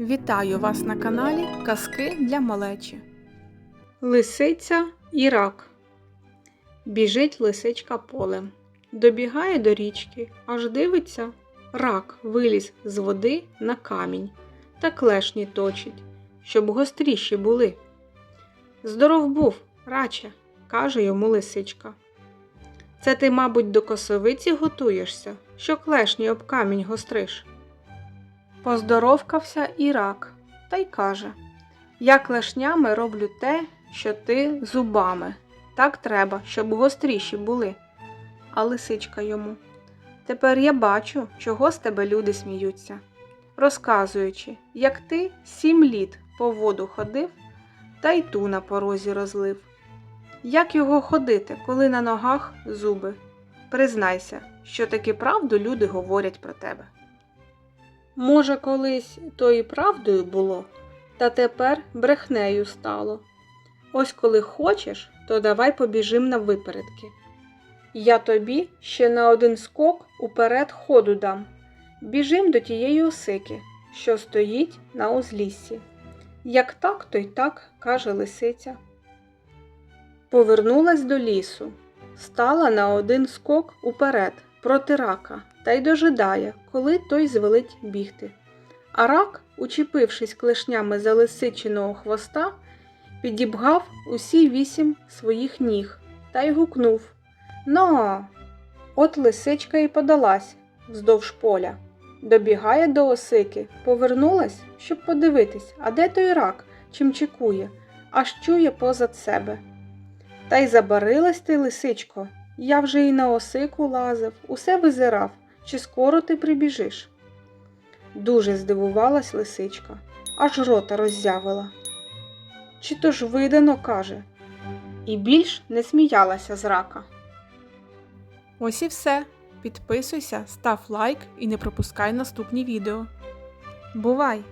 Вітаю вас на каналі Казки для малечі. Лисиця і рак. Біжить лисичка полем. Добігає до річки, аж дивиться, рак виліз з води на камінь та клешні точить, щоб гостріші були. Здоров був, раче, каже йому лисичка. Це ти, мабуть, до косовиці готуєшся, що клешні об камінь гостриш. Поздоровкався і рак, та й каже Я клешнями роблю те, що ти зубами. Так треба, щоб гостріші були. А лисичка йому. Тепер я бачу, чого з тебе люди сміються, розказуючи, як ти сім літ по воду ходив та й ту на порозі розлив. Як його ходити, коли на ногах зуби? Признайся, що таки правду люди говорять про тебе. Може, колись то і правдою було, та тепер брехнею стало. Ось коли хочеш, то давай побіжим на випередки. Я тобі ще на один скок уперед ходу дам. Біжим до тієї осики, що стоїть на узліссі. Як так, то й так, каже лисиця. Повернулась до лісу, стала на один скок уперед проти рака та й дожидає, коли той звелить бігти. А рак, учепившись клешнями за лисичиного хвоста, підібгав усі вісім своїх ніг та й гукнув Но. От лисичка і подалась вздовж поля. Добігає до осики, повернулась, щоб подивитись, а де той рак, чим чекує, аж чує позад себе. Та й забарилась ти, лисичко, я вже і на осику лазив, усе визирав, чи скоро ти прибіжиш. Дуже здивувалась лисичка, аж рота роззявила. Чи то ж видано, каже, і більш не сміялася з рака. Ось і все. Підписуйся, став лайк і не пропускай наступні відео. Бувай!